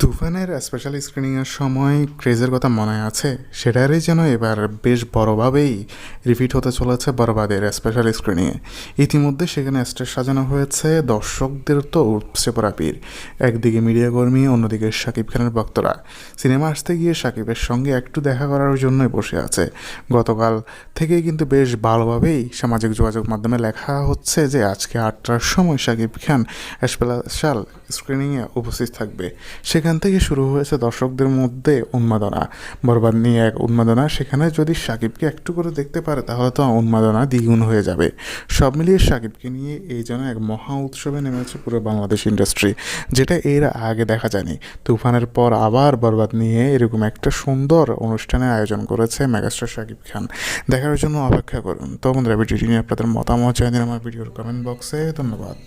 তুফানের স্পেশাল স্ক্রিনিংয়ের সময় ক্রেজের কথা মনে আছে? সেটারই যেন এবার বেশ বড়ভাবেই রিপিট হতে চলেছে বরবাদের স্পেশাল স্ক্রিনিংয়ে ইতিমধ্যে সেখানে স্টেজ সাজানো হয়েছে দর্শকদের তো উপসে পড়া পীর একদিকে মিডিয়া কর্মী, অন্যদিকে শাকিব খানের ভক্তরা। সিনেমা আসতে গিয়ে শাকিবের সঙ্গে একটু দেখা করার জন্যই বসে আছে। গতকাল থেকেই কিন্তু বেশ ভালোভাবেই সামাজিক যোগাযোগ মাধ্যমে লেখা হচ্ছে যে, আজকে আটটার সময় শাকিব খান স্পেশাল স্ক্রিনিংয়ে উপস্থিত থাকবে। সেখান থেকে শুরু হয়েছে দর্শকদের মধ্যে উন্মাদনা। বরবাদ নিয়ে এক উন্মাদনা, সেখানে যদি সাকিবকে একটু করে দেখতে পারে, তাহলে তো উন্মাদনা দ্বিগুণ হয়ে যাবে। সব মিলিয়ে সাকিবকে নিয়ে এই যেন এক মহা উৎসবে নেমেছে পুরো বাংলাদেশ ইন্ডাস্ট্রি, যেটা এর আগে দেখা যায়নি। তুফানের পর আবার বরবাদ নিয়ে এরকম একটা সুন্দর অনুষ্ঠানের আয়োজন করেছে মেগাস্টার সাকিব খান। দেখার জন্য অপেক্ষা করুন। তো বন্ধুরা, ভিডিওটি নিয়ে আপনাদের মতামত জানিয়ে আমার ভিডিওর কমেন্ট বক্সে ধন্যবাদ।